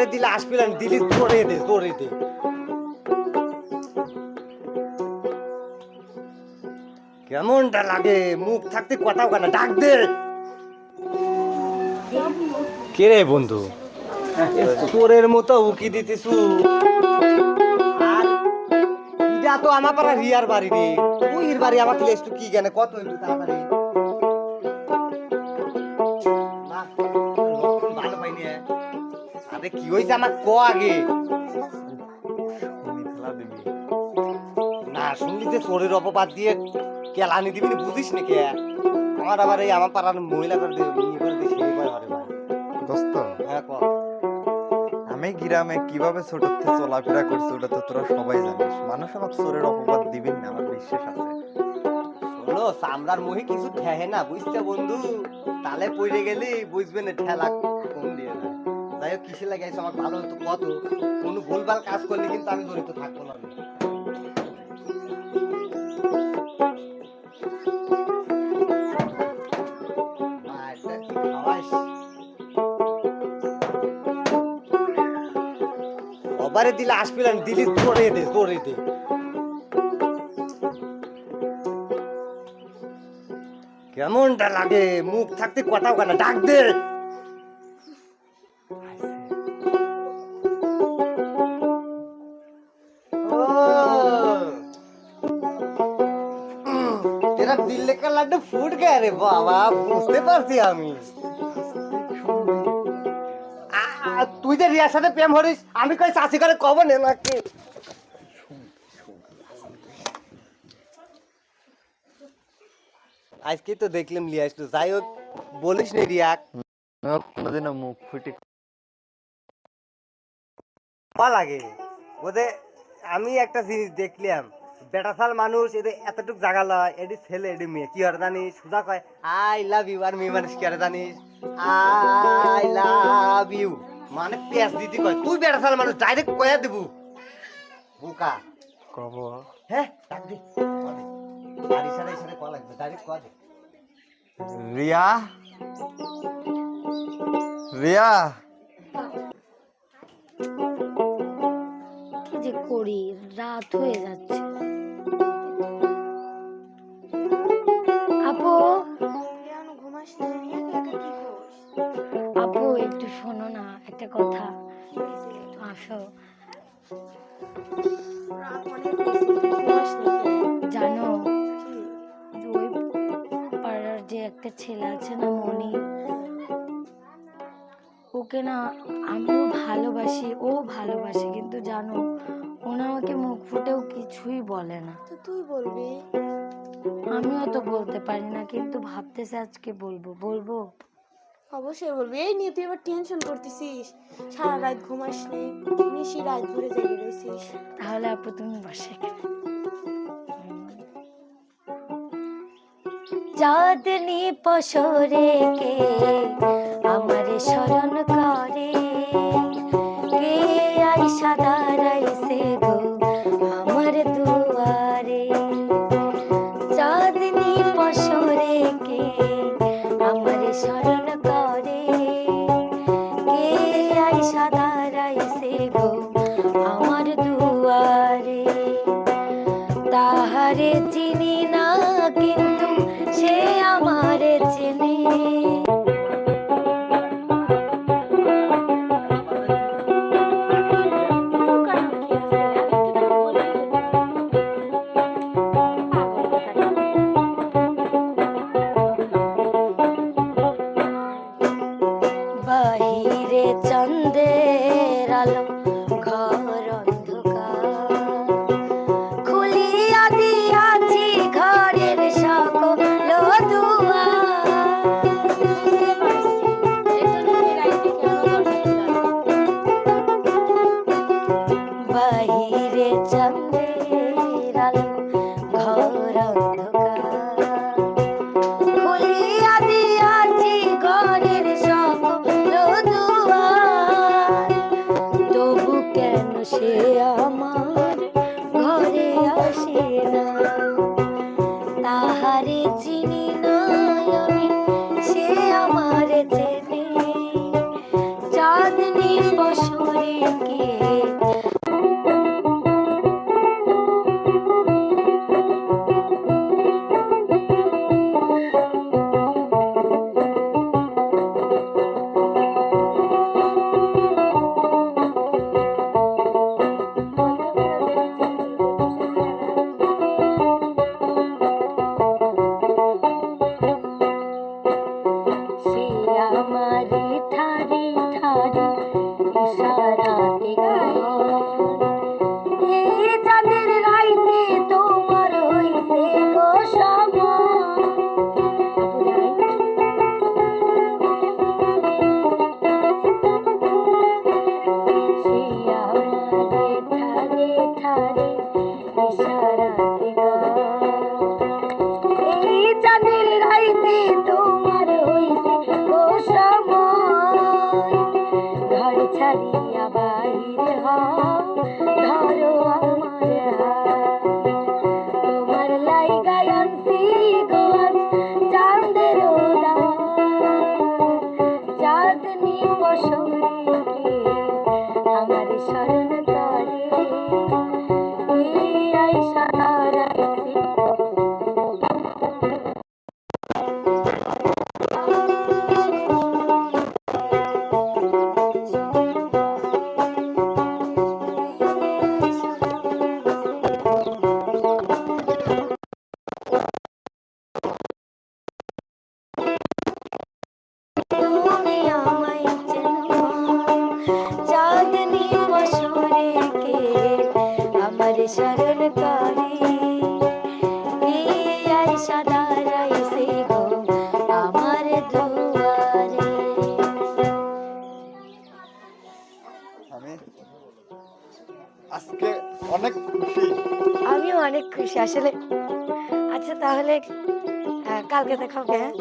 দুয়ারে দিলে আসপিলেন দিলি তোরে দে তোরে দে। কেমনটা লাগে? মুখ থাকতে কথাও কেন ডাক দে। কে রে বন্ধু? তোরের মতো উকি দিতেছু। ইটা তো আমার পাড়া রিয়ার বাড়ি রে। তুই এর বাড়ি আমাকে একটু কি জানে কত একটু তাড়াতাড়ি ভালো পাইনি। আরে কি হয়েছে আমার ক আগে? না শুনলি যে চোরের অপবাদ দিয়ে কেলানি দিবি বুঝিস না কে? আমার আবার এই আমার পাড়ার মহিলা করে ইয়ে করে দিয়ে সেই করে হরে দোস্ত হ্যাঁ ক। আমি গ্রামে কীভাবে ছোট থেকে চলাফেরা করছি ওটা তো তোরা সবাই জানিস। মানুষ আমাকে চোরের অপবাদ দিবেন না আমার বিশ্বাস আছে। শোনো সামরার মুহে কিছু ঠেহে না বুঝতে বন্ধু? তালে পড়ে গেলি বুঝবে না ঠেলা কোন দিয়ে যায় যাই হোক কিসে লাগে আমার ভালো হতো কত কোনো ভুলভাল কাজ করলে কিন্তু আমি জড়িত থাকব না। অবারে দিলে আসপিলেন দিলি তোরে দে তোরে দে। কেমনটা লাগে? মুখ থাকতে কথাও কেন ডাক দে। গয়া রে বাবা বুঝতে পারছি আমি। আ, তুই যে রিয়ার সাথে প্রেম হরিস আমি কই চাষি করে কব নে নাকি? আজকে তো দেখলাম লিয়া আসলো যাই হোক, বলিস নি রিয়াক আমার কোনোদিনও মুখ ফুটে ভালো লাগে? ওদের আমি একটা জিনিস দেখলাম, বেটা সাল মানুষ এদের এতটুক জায়গা লয় এটি ছেলে এটি মেয়ে, কি আর জানিস? সুজা কয়, আই লাভ ইউ, আর মেয়ে মানুষ কি আর জানিস? I love you. মানে পেঁয়াজ দিদি কয়? তুই বেটা সাল মানুষ ডাইরেক্ট কয়া দেবু। বুকা। কব। হ্যাঁ ডাক দে। আর ইশারা ইশারা কয়া লাগবে ডাইরেক্ট কয়া দে। রিয়া? রিয়া? কি যে করি রাত হয়ে যাচ্ছে। আপু? ঘুমাস না শোনো না একটা কথা। আসো? জানো ওই পাড়ার যে একটা ছেলে আছে না মনি ওকে না আমিও ভালোবাসি ও ভালোবাসে কিন্তু জানো ও না আমাকে মুখ ফুটেও কিছুই বলে না। তো তুই বলবি? আমিও তো বলতে পারি না কিন্তু ভাবতেছে আজকে বলব। বলব? অবশ্যই বলবি। এই নিয়ে তুই আবার টেনশন করতেছিস। সারা রাত ঘুমাস নেই নিশি রাত ভরে জেগে রয়েছিস তাহলে আপু, তুমি বসে চাঁদনি পশরে কে রে চন্দের আলো ঘর অন্ধকার। খুলিয়া দিয়াছি ঘরের সকল বাহিরে চন্দ সে আমার ঘরে আসে না। তাহারে চিনি না সে আমার চেনে। চাঁদনি বসরে কে সব নয়ন কারি। আইসা দাঁড়াইছে গো আমার দুয়ারে। আমি আজকে অনেক খুশি। আমিও অনেক খুশি আসলে আচ্ছা তাহলে কালকে দেখাবে হ্যাঁ?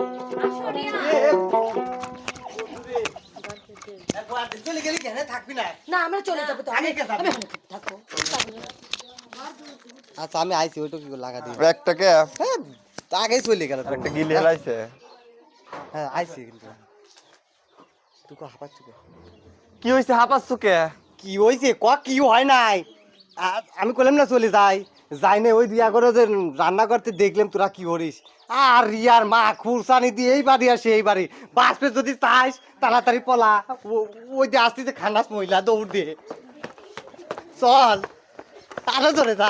চলে গেলি কেন? থাকবি না। না আমরা চলে যাব তো আগে কে যাবে? আমি থাকব। আচ্ছা আমি আইছি ওইটা কি লাগা দিই একটাকে হ্যাঁ আগেই চলে গেল একটা গিলে হেলাইছে। হ্যাঁ আইছি কিন্তু। তুই কো? হাঁপাচ্ছ কে? কি চুকে কি ক কি হয় নাই? আমি কইলাম না চলে যাই। যাই না ওই দিয়া করে যে রান্না করতে দেখলাম তোরা কি করিস? আর রিয়ার মা খুরসানি দিয়ে এই বাড়ি আর সেই বাড়ি। বাঁচবে যদি চাইস তাড়াতাড়ি পলা। ওই যে আসতেছে খান্নাস মহিলা দৌড় দিয়ে। চল। তারা ধরে যা